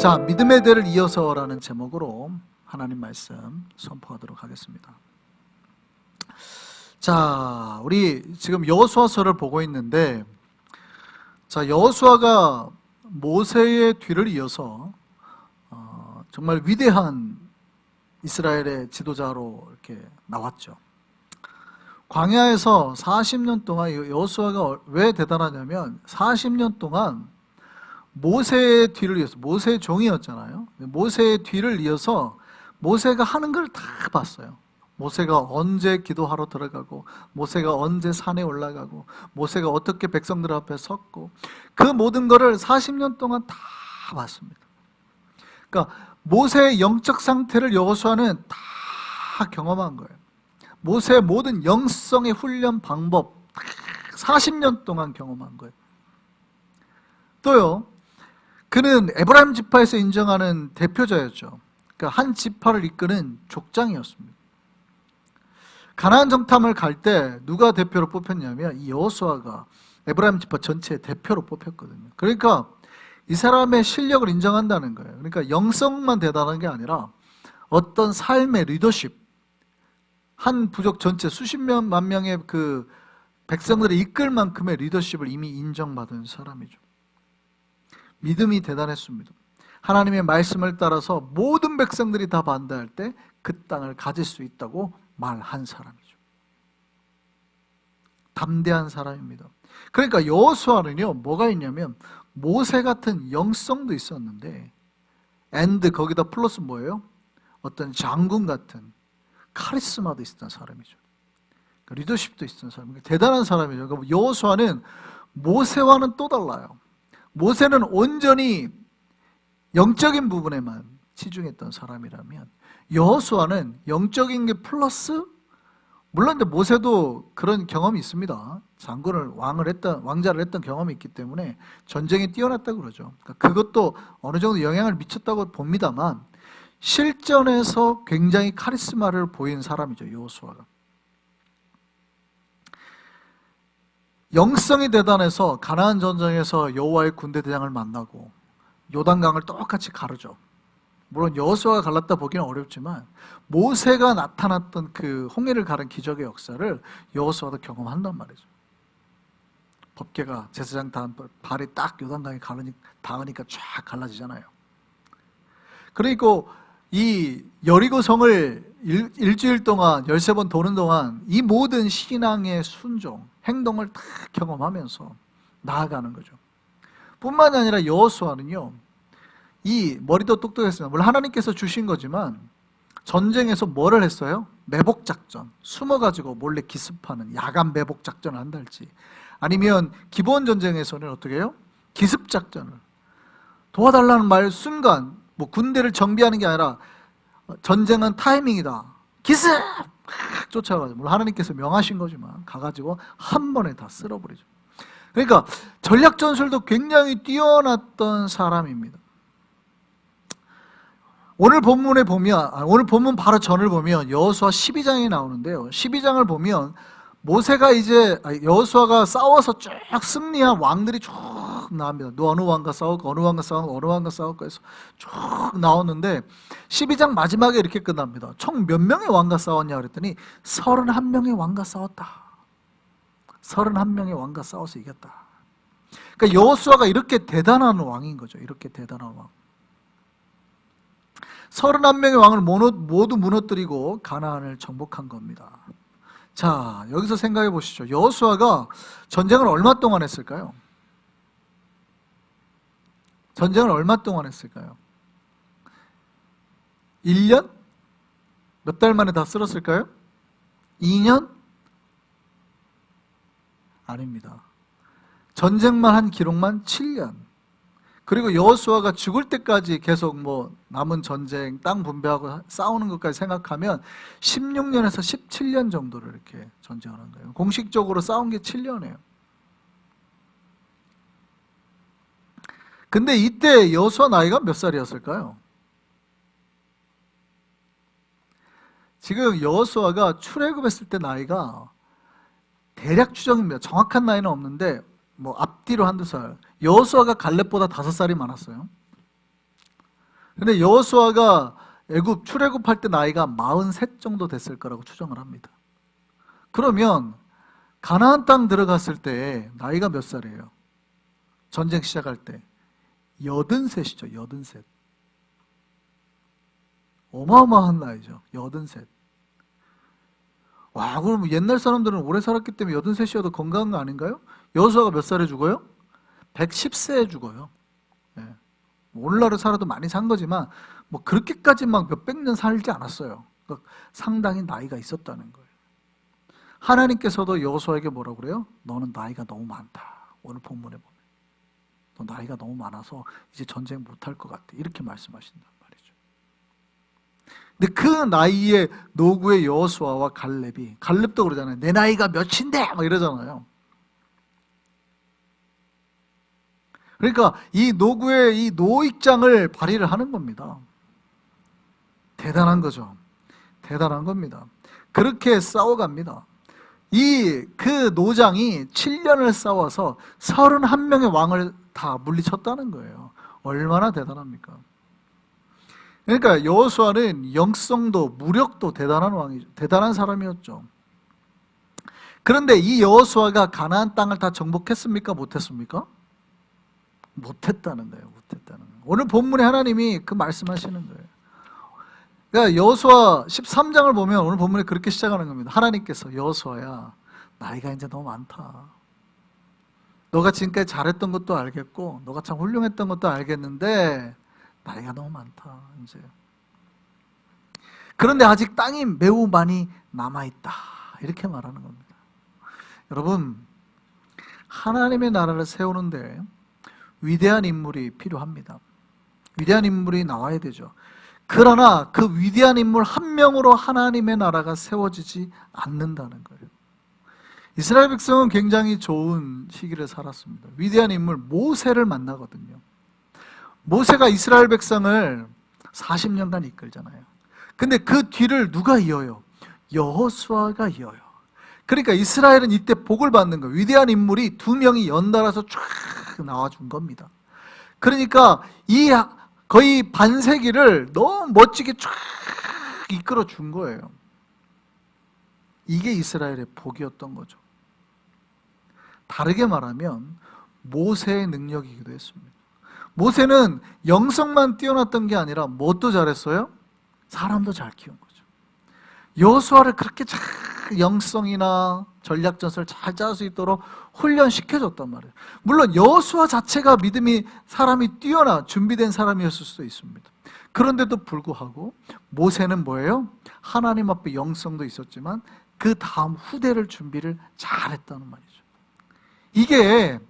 자, 믿음의 대를 이어서라는 제목으로 하나님 말씀 선포하도록 하겠습니다. 자, 우리 지금 여호수아서를 보고 있는데 자, 여호수아가 모세의 뒤를 이어서 어, 정말 위대한 이스라엘의 지도자로 이렇게 나왔죠. 광야에서 40년 동안 여호수아가 왜 대단하냐면 40년 동안 모세의 뒤를 이어서 모세의 종이었잖아요. 모세의 뒤를 이어서 모세가 하는 걸 다 봤어요. 모세가 언제 기도하러 들어가고 모세가 언제 산에 올라가고 모세가 어떻게 백성들 앞에 섰고 그 모든 것을 40년 동안 다 봤습니다. 그러니까 모세의 영적 상태를 여호수아는 다 경험한 거예요. 모세의 모든 영성의 훈련 방법 40년 동안 경험한 거예요. 또요. 그는 에브라임 지파에서 인정하는 대표자였죠. 그러니까 한 지파를 이끄는 족장이었습니다. 가나안 정탐을 갈 때 누가 대표로 뽑혔냐면 이 여호수아가 에브라임 지파 전체의 대표로 뽑혔거든요. 그러니까 이 사람의 실력을 인정한다는 거예요. 그러니까 영성만 대단한 게 아니라 어떤 삶의 리더십, 한 부족 전체 수십 만 명의 그 백성들을 이끌 만큼의 리더십을 이미 인정받은 사람이죠. 믿음이 대단했습니다. 하나님의 말씀을 따라서 모든 백성들이 다 반대할 때 그 땅을 가질 수 있다고 말한 사람이죠. 담대한 사람입니다. 그러니까 여호수아는요 뭐가 있냐면 모세 같은 영성도 있었는데 앤드 거기다 플러스 뭐예요? 어떤 장군 같은 카리스마도 있었던 사람이죠. 리더십도 있었던 사람. 대단한 사람이죠. 그러니까 여호수아는 모세와는 또 달라요. 모세는 온전히 영적인 부분에만 치중했던 사람이라면 여호수아는 영적인 게 플러스 물론 이제 모세도 그런 경험이 있습니다. 장군을 왕을 했던 왕자를 했던 경험이 있기 때문에 전쟁에 뛰어났다고 그러죠. 그러니까 그것도 어느 정도 영향을 미쳤다고 봅니다만 실전에서 굉장히 카리스마를 보인 사람이죠. 여호수아가. 영성이 대단해서 가나안 전쟁에서 여호와의 군대 대장을 만나고 요단강을 똑같이 가르죠. 물론 여호수아가 갈랐다 보기는 어렵지만 모세가 나타났던 그 홍해를 가른 기적의 역사를 여호수아도 경험한단 말이죠. 법계가 제사장 다 발이 딱 요단강에 가르니, 닿으니까 쫙 갈라지잖아요. 그리고 이 여리고 성을 일, 일주일 동안 열세 번 도는 동안 이 모든 신앙의 순종, 행동을 다 경험하면서 나아가는 거죠. 뿐만 아니라 여호수아는요. 이 머리도 똑똑했습니다. 물론 하나님께서 주신 거지만 전쟁에서 뭐를 했어요? 매복 작전. 숨어 가지고 몰래 기습하는 야간 매복 작전을 한달지. 아니면 기본 전쟁에서는 어떻게 해요? 기습 작전을 도와달라는 말 순간 뭐 군대를 정비하는 게 아니라 전쟁은 타이밍이다. 기습! 쫓아가지고 물론 하나님께서 명하신 거지만 가가지고 한 번에 다 쓸어버리죠. 그러니까 전략 전술도 굉장히 뛰어났던 사람입니다. 오늘 본문에 보면 아, 오늘 본문 바로 전을 보면 여호수아 12장이 나오는데요. 12장을 보면 모세가 이제 아, 여호수아가 싸워서 쭉 승리한 왕들이 쭉 나옵니다. 너 어느 왕과 싸우고 어느 왕과 싸우고 어느 왕과 싸우고 해서 쭉 나오는데 12장 마지막에 이렇게 끝납니다. 총 몇 명의 왕과 싸웠냐 그랬더니 31명의 왕과 싸웠다. 31명의 왕과 싸워서 이겼다. 그러니까 여호수아가 이렇게 대단한 왕인 거죠. 이렇게 대단한 왕. 31명의 왕을 모두 무너뜨리고 가나안을 정복한 겁니다. 자, 여기서 생각해 보시죠. 여호수아가 전쟁을 얼마 동안 했을까요? 전쟁을 얼마 동안 했을까요? 1년? 몇 달 만에 다 쓸었을까요? 2년? 아닙니다. 전쟁만 한 기록만 7년. 그리고 여호수아가 죽을 때까지 계속 뭐 남은 전쟁, 땅 분배하고 싸우는 것까지 생각하면 16년에서 17년 정도를 이렇게 전쟁을 한 거예요. 공식적으로 싸운 게 7년이에요. 근데 이때 여호수아 나이가 몇 살이었을까요? 지금 여호수아가 출애굽했을 때 나이가 대략 추정입니다. 정확한 나이는 없는데 뭐 앞뒤로 한두 살. 여호수아가 갈렙보다 다섯 살이 많았어요. 근데 여호수아가 애굽 출애굽할 때 나이가 43 정도 됐을 거라고 추정을 합니다. 그러면 가나안 땅 들어갔을 때 나이가 몇 살이에요? 전쟁 시작할 때 여든셋이죠. 여든셋. 어마어마한 나이죠. 여든셋. 와, 그럼 옛날 사람들은 오래 살았기 때문에 여든셋이어도 건강한 거 아닌가요? 여호수아가 몇 살에 죽어요? 110세에 죽어요. 예. 오늘날을 살아도 많이 산 거지만 뭐 그렇게까지 막 몇백 년 살지 않았어요. 그러니까 상당히 나이가 있었다는 거예요. 하나님께서도 여호수아에게 뭐라고 그래요? 너는 나이가 너무 많다. 오늘 본문에 보면 너 나이가 너무 많아서 이제 전쟁 못할 것 같아. 이렇게 말씀하신단 말이죠. 근데 그 나이에 노구의 여호수아와 갈렙이 갈렙도 그러잖아요. 내 나이가 몇인데 막 이러잖아요. 그러니까 이 노구의 이 노익장을 발휘를 하는 겁니다. 대단한 거죠. 대단한 겁니다. 그렇게 싸워갑니다. 이 그 노장이 7년을 싸워서 31명의 왕을 다 물리쳤다는 거예요. 얼마나 대단합니까? 그러니까 여호수아는 영성도 무력도 대단한 왕이죠. 대단한 사람이었죠. 그런데 이 여호수아가 가나안 땅을 다 정복했습니까? 못했습니까? 못했다는 거예요. 못했다는 거예요. 오늘 본문에 하나님이 그 말씀하시는 거예요. 그러니까 여호수아 13장을 보면 오늘 본문에 그렇게 시작하는 겁니다. 하나님께서 여호수아야 나이가 이제 너무 많다. 너가 지금까지 잘했던 것도 알겠고 너가 참 훌륭했던 것도 알겠는데 나이가 너무 많다. 이제 그런데 아직 땅이 매우 많이 남아 있다. 이렇게 말하는 겁니다. 여러분 하나님의 나라를 세우는데 위대한 인물이 필요합니다. 위대한 인물이 나와야 되죠. 그러나 그 위대한 인물 한 명으로 하나님의 나라가 세워지지 않는다는 거예요. 이스라엘 백성은 굉장히 좋은 시기를 살았습니다. 위대한 인물 모세를 만나거든요. 모세가 이스라엘 백성을 40년간 이끌잖아요. 근데 그 뒤를 누가 이어요? 여호수아가 이어요. 그러니까 이스라엘은 이때 복을 받는 거예요. 위대한 인물이 두 명이 연달아서 쫙 나와준 겁니다. 그러니까 이 거의 반세기를 너무 멋지게 쫙 이끌어 준 거예요. 이게 이스라엘의 복이었던 거죠. 다르게 말하면 모세의 능력이기도 했습니다. 모세는 영성만 뛰어났던 게 아니라 뭣도 잘했어요? 사람도 잘 키운 거죠. 여호수아를 그렇게 잘 영성이나 전략 전술을 잘 짤 수 있도록 훈련시켜줬단 말이에요. 물론 여호수아 자체가 믿음이 사람이 뛰어나 준비된 사람이었을 수도 있습니다. 그런데도 불구하고 모세는 뭐예요? 하나님 앞에 영성도 있었지만 그 다음 후대를 준비를 잘했다는 말이죠. 이게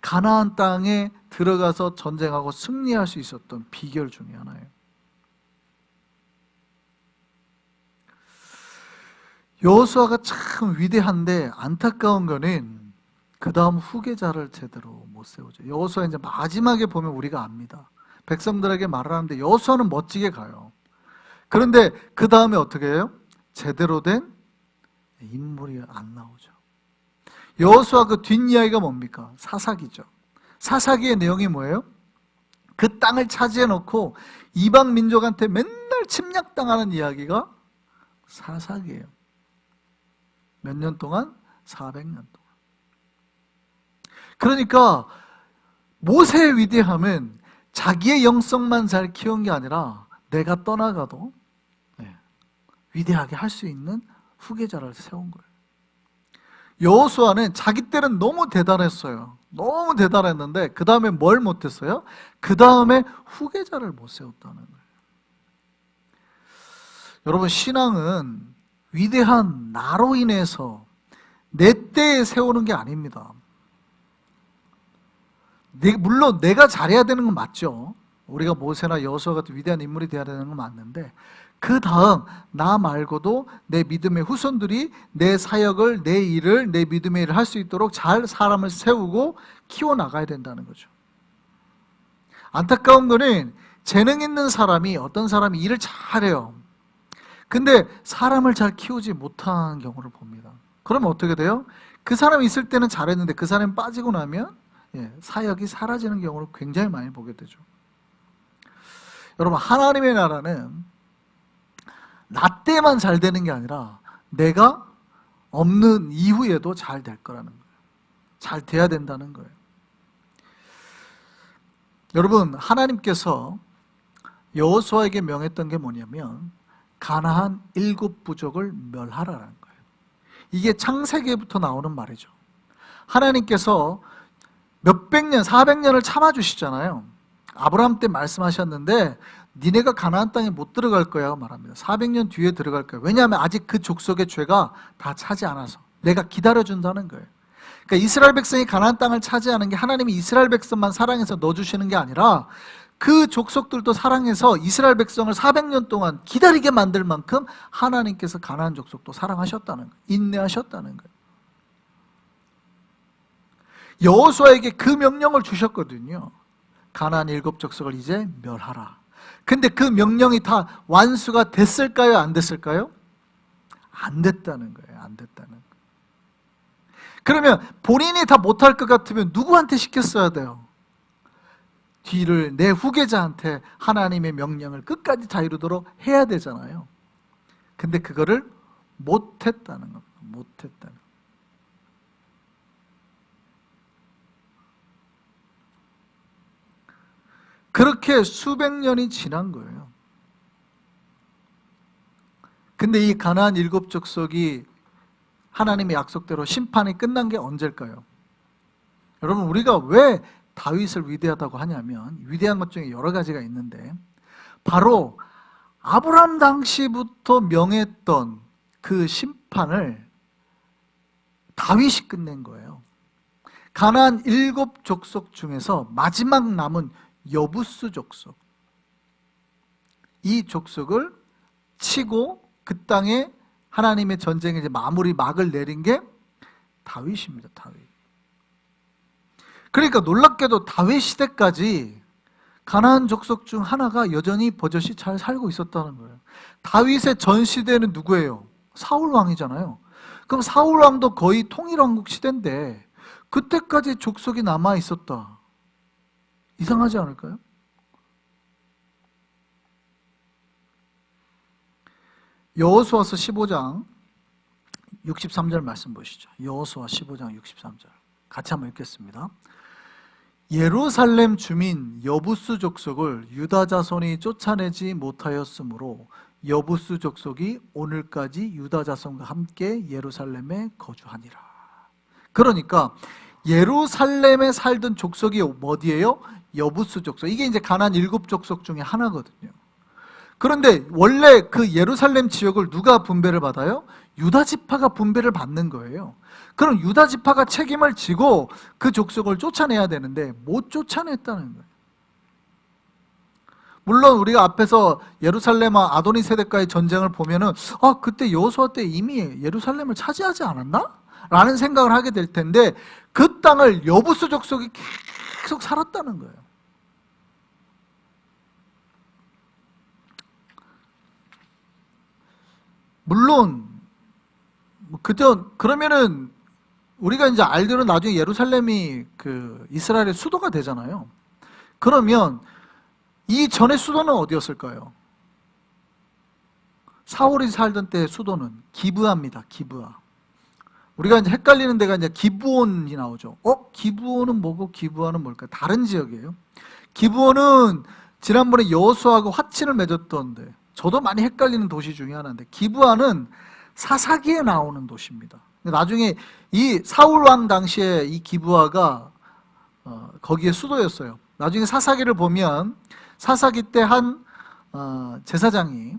가나안 땅에 들어가서 전쟁하고 승리할 수 있었던 비결 중에 하나예요. 여호수아가 참 위대한데 안타까운 거는 그 다음 후계자를 제대로 못 세우죠. 여호수아 이제 마지막에 보면 우리가 압니다. 백성들에게 말을 하는데 여호수아는 멋지게 가요. 그런데 그 다음에 어떻게 해요? 제대로 된 인물이 안 나오죠. 여호수아 그 뒷이야기가 뭡니까? 사사기죠. 사사기의 내용이 뭐예요? 그 땅을 차지해 놓고 이방 민족한테 맨날 침략당하는 이야기가 사사기예요. 몇 년 동안? 400년 동안. 그러니까 모세의 위대함은 자기의 영성만 잘 키운 게 아니라 내가 떠나가도 네, 위대하게 할 수 있는 후계자를 세운 거예요. 여호수아는 자기 때는 너무 대단했어요. 너무 대단했는데 그 다음에 뭘 못했어요? 그 다음에 후계자를 못 세웠다는 거예요. 여러분 신앙은 위대한 나로 인해서 내 때에 세우는 게 아닙니다. 내, 물론 내가 잘해야 되는 건 맞죠. 우리가 모세나 여호수아 같은 위대한 인물이 되어야 되는 건 맞는데 그 다음 나 말고도 내 믿음의 후손들이 내 사역을 내 일을 내 믿음의 일을 할 수 있도록 잘 사람을 세우고 키워 나가야 된다는 거죠. 안타까운 거는 재능 있는 사람이 어떤 사람이 일을 잘해요. 근데 사람을 잘 키우지 못한 경우를 봅니다. 그러면 어떻게 돼요? 그 사람이 있을 때는 잘했는데 그 사람이 빠지고 나면 예, 사역이 사라지는 경우를 굉장히 많이 보게 되죠. 여러분 하나님의 나라는 나 때만 잘 되는 게 아니라 내가 없는 이후에도 잘 될 거라는 거예요. 잘 돼야 된다는 거예요. 여러분 하나님께서 여호수아에게 명했던 게 뭐냐면 가나안 일곱 부족을 멸하라는 거예요. 이게 창세기부터 나오는 말이죠. 하나님께서 몇백 년, 사백 년을 참아주시잖아요. 아브라함 때 말씀하셨는데 니네가 가나안 땅에 못 들어갈 거야 말합니다. 400년 뒤에 들어갈 거야. 왜냐하면 아직 그 족속의 죄가 다 차지 않아서 내가 기다려 준다는 거예요. 그러니까 이스라엘 백성이 가나안 땅을 차지하는 게 하나님이 이스라엘 백성만 사랑해서 넣어 주시는 게 아니라 그 족속들도 사랑해서 이스라엘 백성을 400년 동안 기다리게 만들 만큼 하나님께서 가나안 족속도 사랑하셨다는 거예요. 인내하셨다는 거예요. 여호수아에게 그 명령을 주셨거든요. 가나안 일곱 족속을 이제 멸하라. 근데 그 명령이 다 완수가 됐을까요? 안 됐을까요? 안 됐다는 거예요. 안 됐다는 거예요. 그러면 본인이 다 못할 것 같으면 누구한테 시켰어야 돼요? 뒤를 내 후계자한테 하나님의 명령을 끝까지 다 이루도록 해야 되잖아요. 근데 그거를 못했다는 겁니다. 못했다는. 그렇게 수백 년이 지난 거예요. 근데 이 가나안 일곱 족속이 하나님의 약속대로 심판이 끝난 게 언제일까요? 여러분 우리가 왜 다윗을 위대하다고 하냐면 위대한 것 중에 여러 가지가 있는데 바로 아브람 당시부터 명했던 그 심판을 다윗이 끝낸 거예요. 가나안 일곱 족속 중에서 마지막 남은 여부스 족속. 이 족속을 치고 그 땅에 하나님의 이제 마무리 막을 내린 게 다윗입니다. 다윗. 그러니까 놀랍게도 다윗 시대까지 가나안 족속 중 하나가 여전히 버젓이 잘 살고 있었다는 거예요. 다윗의 전 시대는 누구예요? 사울 왕이잖아요. 그럼 사울 왕도 거의 통일 왕국 시대인데 그때까지 족속이 남아 있었다. 이상하지 않을까요? 여호수아서 15장 63절 말씀 보시죠. 여호수아 15장 63절. 같이 한번 읽겠습니다. 예루살렘 주민 여부스 족속을 유다 자손이 쫓아내지 못하였으므로 여부스 족속이 오늘까지 유다 자손과 함께 예루살렘에 거주하니라. 그러니까 예루살렘에 살던 족속이 어디예요? 여부스 족속. 이게 이제 가난 일곱 족속 중에 하나거든요. 그런데 원래 그 예루살렘 지역을 누가 분배를 받아요? 유다 지파가 분배를 받는 거예요. 그럼 유다 지파가 책임을 지고 그 족속을 쫓아내야 되는데 못 쫓아냈다는 거예요. 물론 우리가 앞에서 예루살렘과 아도니 세대과의 전쟁을 보면은 아 그때 여호수아 때 이미 예루살렘을 차지하지 않았나? 라는 생각을 하게 될 텐데 그 땅을 여부수 족속이 계속 살았다는 거예요. 물론 뭐 그저 그러면은 우리가 이제 알기로는 나중에 예루살렘이 그 이스라엘의 수도가 되잖아요. 그러면 이 전의 수도는 어디였을까요? 사울이 살던 때 수도는 기브아입니다. 기브아. 우리가 이제 헷갈리는 데가 이제 기브온이 나오죠. 어? 기브온은 뭐고 기브아는 뭘까? 다른 지역이에요. 기브온은 지난번에 여호수아하고 화친을 맺었던데 저도 많이 헷갈리는 도시 중에 하나인데 기브아는 사사기에 나오는 도시입니다. 나중에 이 사울 왕 당시에 이 기브아가 어, 거기에 수도였어요. 나중에 사사기를 보면 사사기 때한 어, 제사장이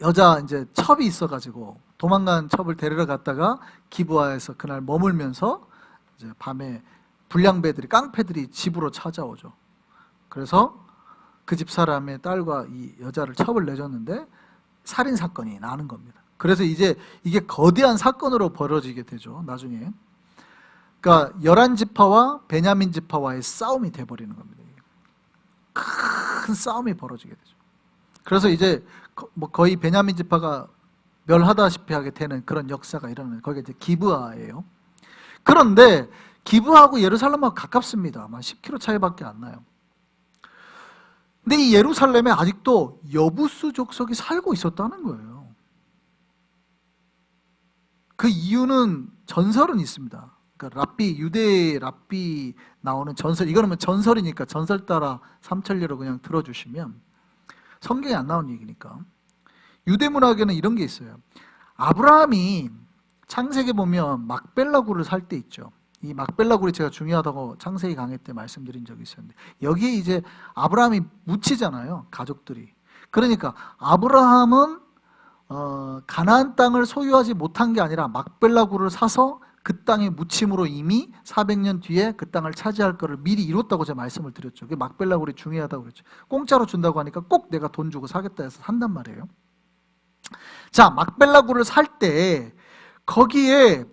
여자 이제 첩이 있어가지고 도망간 첩을 데리러 갔다가 기부하에서 그날 머물면서 이제 밤에 불량배들이 깡패들이 집으로 찾아오죠. 그래서 그 집 사람의 딸과 이 여자를 첩을 내줬는데 살인 사건이 나는 겁니다. 그래서 이제 이게 거대한 사건으로 벌어지게 되죠. 나중에. 그러니까 열한 지파와 베냐민 지파와의 싸움이 돼 버리는 겁니다. 큰 싸움이 벌어지게 되죠. 그래서 이제 뭐 거의 베냐민 지파가 멸하다시피 하게 되는 그런 역사가 일어나는 거기가 이제 기브아예요. 그런데 기브하고 예루살렘하고 가깝습니다. 아마 10km 차이밖에 안 나요. 근데 이 예루살렘에 아직도 여부수 족속이 살고 있었다는 거예요. 그 이유는 전설은 있습니다. 그러니까 랍비 유대 랍비 나오는 전설 이거는 뭐 전설이니까 전설 따라 삼천리로 그냥 들어주시면 성경에 안 나온 얘기니까 유대 문학에는 이런 게 있어요. 아브라함이 창세기 보면 막벨라굴을 살 때 있죠. 이 막벨라굴이 제가 중요하다고 창세기 강의 때 말씀드린 적이 있었는데 여기에 이제 아브라함이 묻히잖아요. 가족들이. 그러니까 아브라함은 어, 가나안 땅을 소유하지 못한 게 아니라 막벨라굴을 사서 그 땅의 무침으로 이미 400년 뒤에 그 땅을 차지할 거를 미리 이뤘다고 제가 말씀을 드렸죠. 그게 막벨라굴이 중요하다고 그랬죠. 공짜로 준다고 하니까 꼭 내가 돈 주고 사겠다 해서 산단 말이에요. 자, 막벨라굴을 살 때 거기에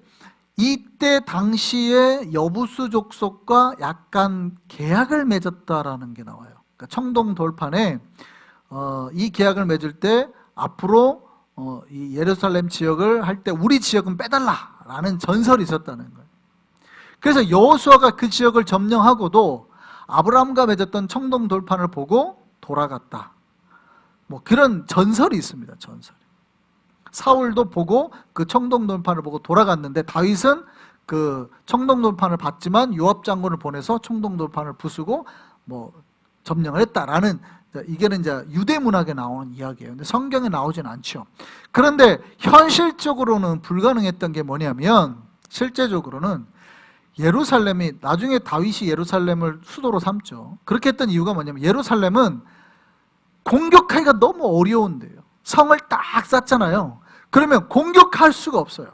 이때 당시에 여부수 족속과 약간 계약을 맺었다라는 게 나와요. 그러니까 청동 돌판에 어, 이 계약을 맺을 때 앞으로 어, 이 예루살렘 지역을 할 때 우리 지역은 빼달라라는 전설이 있었다는 거예요. 그래서 여호수아가 그 지역을 점령하고도 아브라함과 맺었던 청동 돌판을 보고 돌아갔다. 뭐 그런 전설이 있습니다. 전설. 사울도 보고 그 청동 돌판을 보고 돌아갔는데 다윗은 그 청동 돌판을 봤지만 요압 장군을 보내서 청동 돌판을 부수고 뭐 점령을 했다라는 이게는 이제 유대 문학에 나오는 이야기예요. 근데 성경에 나오진 않죠. 그런데 현실적으로는 불가능했던 게 뭐냐면 실제적으로는 예루살렘이 나중에 다윗이 예루살렘을 수도로 삼죠. 그렇게 했던 이유가 뭐냐면 예루살렘은 공격하기가 너무 어려운데요. 성을 딱 쌓잖아요. 그러면 공격할 수가 없어요.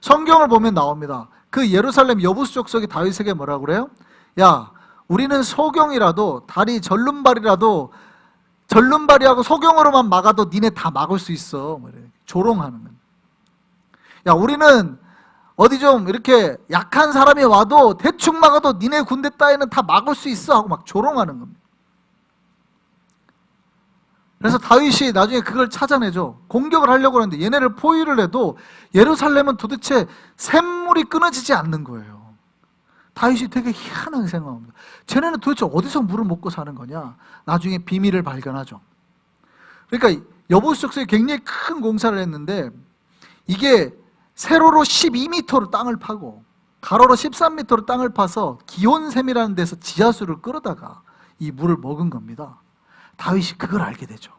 성경을 보면 나옵니다. 그 예루살렘 여부수 족속이 다윗에게 뭐라 그래요? 야, 우리는 소경이라도 다리 절름발이라도 절름발이하고 소경으로만 막아도 니네 다 막을 수 있어. 뭐. 조롱하는 거야. 야, 우리는 어디 좀 이렇게 약한 사람이 와도 대충 막아도 니네 군대 따위는 다 막을 수 있어 하고 막 조롱하는 겁니다. 그래서 다윗이 나중에 그걸 찾아내죠. 공격을 하려고 하는데 얘네를 포위를 해도 예루살렘은 도대체 샘물이 끊어지지 않는 거예요. 다윗이 되게 희한하게 생각합니다. 쟤네는 도대체 어디서 물을 먹고 사는 거냐? 나중에 비밀을 발견하죠. 그러니까 여보수 족속이 굉장히 큰 공사를 했는데 이게 세로로 12m로 땅을 파고 가로로 13m로 땅을 파서 기온샘이라는 데서 지하수를 끌어다가 이 물을 먹은 겁니다. 다윗이 그걸 알게 되죠.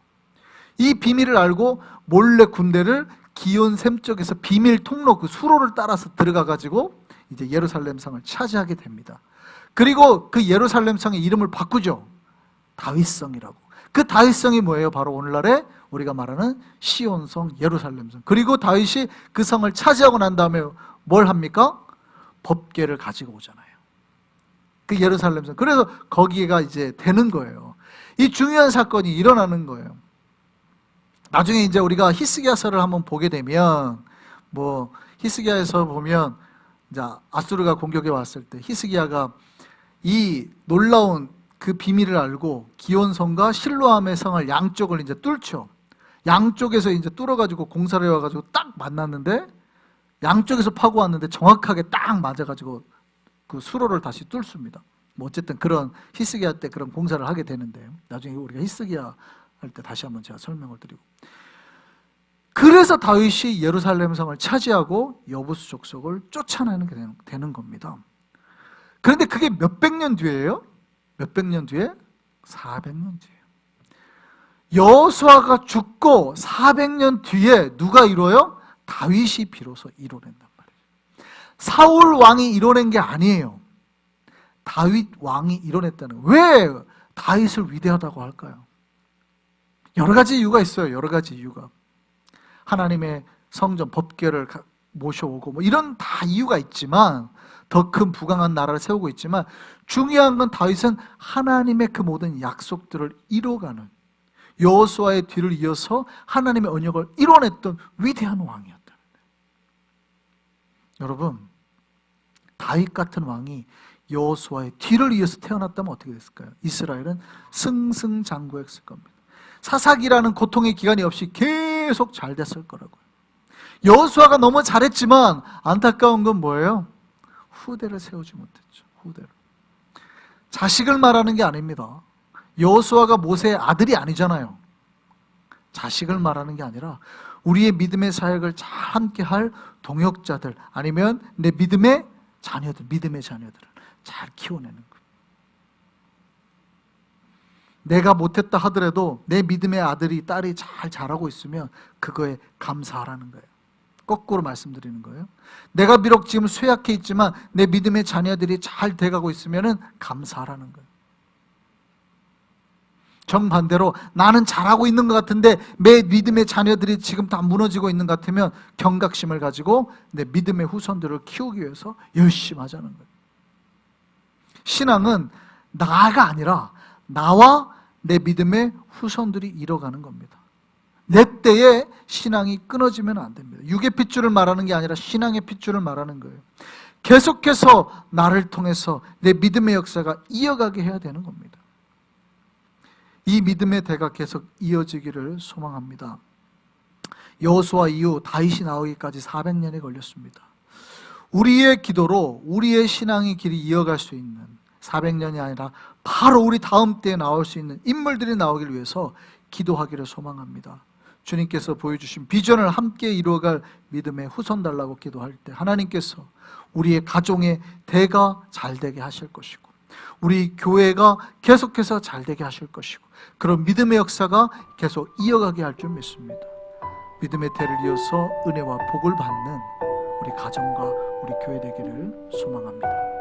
이 비밀을 알고 몰래 군대를 기온샘 쪽에서 비밀 통로 그 수로를 따라서 들어가 가지고 이제 예루살렘 성을 차지하게 됩니다. 그리고 그 예루살렘 성의 이름을 바꾸죠. 다윗성이라고. 그 다윗성이 뭐예요? 바로 오늘날의 우리가 말하는 시온성, 예루살렘성. 그리고 다윗이 그 성을 차지하고 난 다음에 뭘 합니까? 법궤를 가지고 오잖아요. 그 예루살렘성. 그래서 거기가 이제 되는 거예요. 이 중요한 사건이 일어나는 거예요. 나중에 이제 우리가 히스기야서를 한번 보게 되면 뭐 히스기야에서 보면 이제 아수르가 공격해 왔을 때 히스기야가 이 놀라운 그 비밀을 알고 기온성과 실로암의 성을 양쪽을 이제 뚫죠. 양쪽에서 이제 뚫어가지고 공사를 해와가지고 딱 만났는데 양쪽에서 파고 왔는데 정확하게 딱 맞아가지고 그 수로를 다시 뚫습니다. 뭐 어쨌든 그런 히스기야 때 그런 공사를 하게 되는데요. 나중에 우리가 히스기야 할 때 다시 한번 제가 설명을 드리고. 그래서 다윗이 예루살렘 성을 차지하고 여부수 족속을 쫓아내는 게 되는- 되는 겁니다. 그런데 그게 몇백 년 뒤에요? 몇백 년 뒤에? 400년 뒤에요. 여호수아가 죽고 400년 뒤에 누가 이뤄요? 다윗이 비로소 이뤄낸단 말이에요. 사울 왕이 이뤄낸 게 아니에요. 다윗 왕이 이뤄냈다는. 왜 다윗을 위대하다고 할까요? 여러 가지 이유가 있어요. 여러 가지 이유가. 하나님의 성전 법궤를 가- 모셔오고 뭐 이런 다 이유가 있지만 더 큰 부강한 나라를 세우고 있지만 중요한 건 다윗은 하나님의 그 모든 약속들을 이뤄가는 여호수아의 뒤를 이어서 하나님의 언약을 이뤄냈던 위대한 왕이었다. 여러분 다윗 같은 왕이 여호수아의 뒤를 이어서 태어났다면 어떻게 됐을까요? 이스라엘은 승승장구했을 겁니다. 사사기라는 고통의 기간이 없이 계속 잘 됐을 거라고요. 여호수아가 너무 잘했지만 안타까운 건 뭐예요? 후대를 세우지 못했죠. 후대를. 자식을 말하는 게 아닙니다. 여호수아가 모세의 아들이 아니잖아요. 자식을 말하는 게 아니라 우리의 믿음의 사역을 잘 함께 할 동역자들 아니면 내 믿음의 자녀들, 믿음의 자녀들을 잘 키워내는 거예요. 내가 못했다 하더라도 내 믿음의 아들이 딸이 잘 자라고 있으면 그거에 감사하라는 거예요. 거꾸로 말씀드리는 거예요. 내가 비록 지금 쇠약해 있지만 내 믿음의 자녀들이 잘 돼가고 있으면 감사하라는 거예요. 정반대로 나는 잘하고 있는 것 같은데 내 믿음의 자녀들이 지금 다 무너지고 있는 것 같으면 경각심을 가지고 내 믿음의 후손들을 키우기 위해서 열심히 하자는 거예요. 신앙은 나가 아니라 나와 내 믿음의 후손들이 이뤄가는 겁니다. 내 때에 신앙이 끊어지면 안 됩니다. 육의 핏줄을 말하는 게 아니라 신앙의 핏줄을 말하는 거예요. 계속해서 나를 통해서 내 믿음의 역사가 이어가게 해야 되는 겁니다. 이 믿음의 대가 계속 이어지기를 소망합니다. 여호수아 이후 다윗이 나오기까지 400년이 걸렸습니다. 우리의 기도로 우리의 신앙의 길이 이어갈 수 있는 400년이 아니라 바로 우리 다음 때에 나올 수 있는 인물들이 나오길 위해서 기도하기를 소망합니다. 주님께서 보여주신 비전을 함께 이루어갈 믿음의 후손 달라고 기도할 때 하나님께서 우리의 가정의 대가 잘 되게 하실 것이고 우리 교회가 계속해서 잘 되게 하실 것이고 그런 믿음의 역사가 계속 이어가게 할 줄 믿습니다. 믿음의 대를 이어서 은혜와 복을 받는 우리 가정과 우리 교회 되기를 소망합니다.